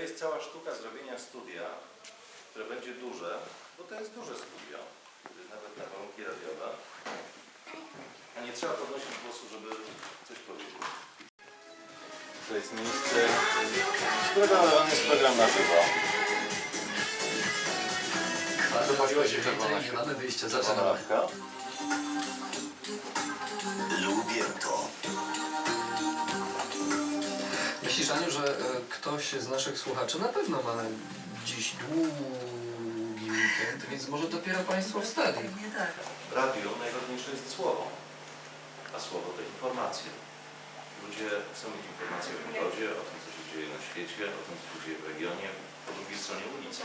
jest cała sztuka zrobienia studia, które będzie duże, bo to jest duże studio, nawet na warunki radiowe. A nie trzeba podnosić głosu, żeby coś powiedzieć. To jest miejsce, nadawane jest program na żywo. Zapaliła się czerwona Nie mamy wyjścia, Czerwona zaczynamy. Lubię to. Myślisz, Aniu, że e, ktoś z naszych słuchaczy na pewno ma dziś długi weekend, więc może dopiero Państwo wstali. Nie tak. W radiu najważniejsze jest słowo, a słowo to informacje. Ludzie chcą mieć informacje o pogodzie, o tym, co się dzieje na świecie, o tym, co się dzieje w regionie, po drugiej stronie ulicy.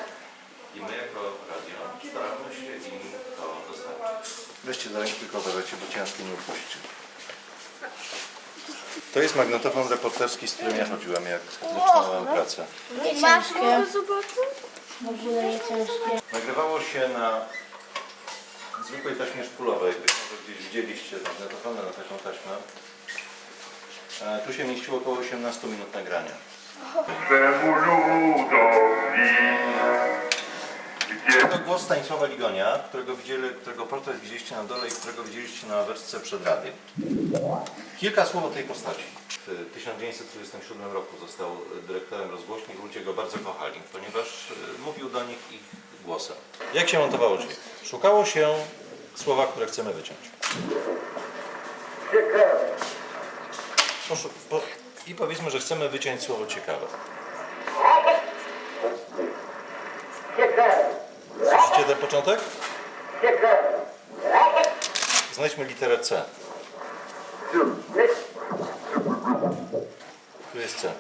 I my jako radio staramy się im to dostarczyć. Weźcie za rękę tylko bo ciężko nie upuścicie. To jest magnetofon reporterski, z którym ja chodziłem, jak zaczynałem pracę. Nie ciężkie. Ogóle nie ciężkie. Nagrywało się na zwykłej taśmie szpulowej. Być może gdzieś widzieliście magnetofony na taką taśmę. E, Tu się mieściło około 18 minut nagrania. Twemu ludowi, To głos Stanisława Ligonia, którego, widzieli, którego portret widzieliście na dole i którego widzieliście na wersce przed radiem. Kilka słów o tej postaci. W 1937 roku został dyrektorem rozgłośni i ludzie go bardzo kochali, ponieważ e, mówił do nich ich głosem. Jak się montowało dźwięk? Szukało się słowa, które chcemy wyciąć. Poszu- po, I powiedzmy, że chcemy wyciąć słowo ciekawe. Ten początek? Znajdźmy literę C. Tu jest C.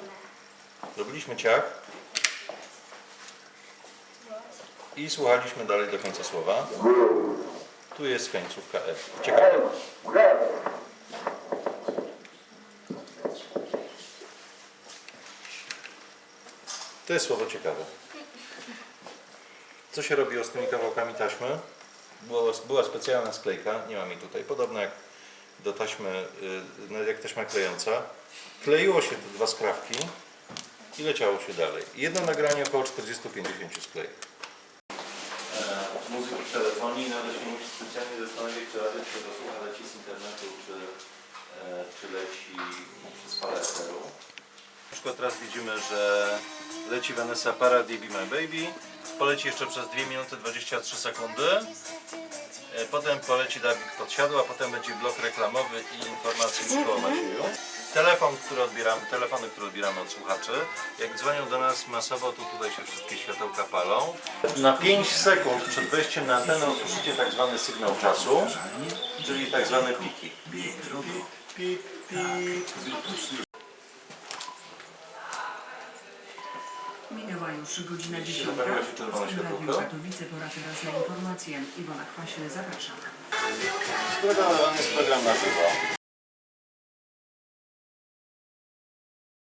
Robiliśmy ciach. I słuchaliśmy dalej do końca słowa. Tu jest końcówka F. Ciekawe. To jest słowo ciekawe. Co się robiło z tymi kawałkami taśmy? Było, była specjalna sklejka, nie mam jej tutaj, podobna jak do taśmy, y, jak taśma klejąca. Kleiło się te dwa skrawki i leciało się dalej. Jedno nagranie około 40-50 sklejek. Muzyki w telefonii nawet się musi specjalnie zastanowić, czy radio się dosłucha leci z internetu, czy, e, czy leci przez falę eteru. Na przykład teraz widzimy, że leci Vanessa Paradis Be My Baby. Poleci jeszcze przez 2 minuty 23 sekundy. E, Potem poleci Dawid Podsiadła, potem będzie blok reklamowy i informacje Mikoła Macieju. Telefon, który odbieramy, telefony, które odbieramy od słuchaczy. Jak dzwonią do nas masowo, to tutaj się wszystkie światełka palą. Na 5 sekund przed wejściem na antenę usłyszycie tak zwany sygnał czasu, czyli tak zwane piki. Pik, pik, Minęła już godzina Widzicie, 10. zapaliło się czerwone światełko? Katowice pora teraz na informacje. Iwona Kwaśny, zapraszam. Którego nadawany jest program na żywo.